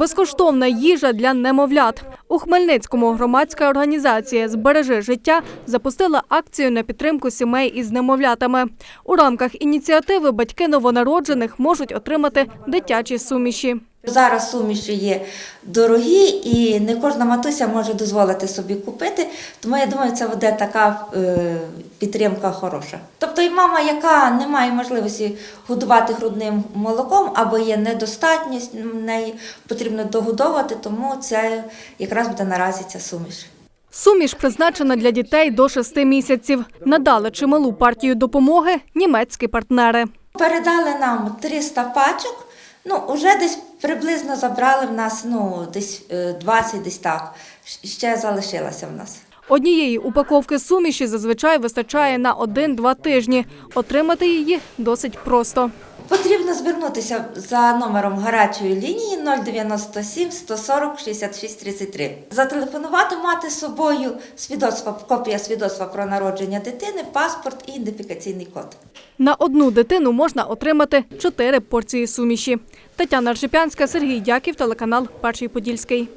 Безкоштовна їжа для немовлят. У Хмельницькому громадська організація Збережи життя запустила акцію на підтримку сімей із немовлятами. У рамках ініціативи батьки новонароджених можуть отримати дитячі суміші. Зараз суміші є дорогі, і не кожна матуся може дозволити собі купити. Тому я думаю, це буде така е, підтримка хороша. Тобто, і мама, яка не має можливості годувати грудним молоком або є недостатність неї, потрібно догодовувати, тому це якраз буде наразі ця суміш. Суміш призначена для дітей до 6 місяців. Надали чималу партію допомоги німецькі партнери. Передали нам 300 пачок. Ну, вже десь приблизно забрали в нас ну, десь е, 20, десь так. Ще залишилася в нас. Однієї упаковки суміші зазвичай вистачає на 1-2 тижні. Отримати її досить просто. Потрібно звернутися за номером гарячої лінії 097 140 66 33. Зателефонувати, мати з собою свідоцтво, копія свідоцтва про народження дитини, паспорт і ідентифікаційний код. На одну дитину можна отримати 4 порції суміші. Тетяна Ржепянська, Сергій Дяків, телеканал Перший Подільський.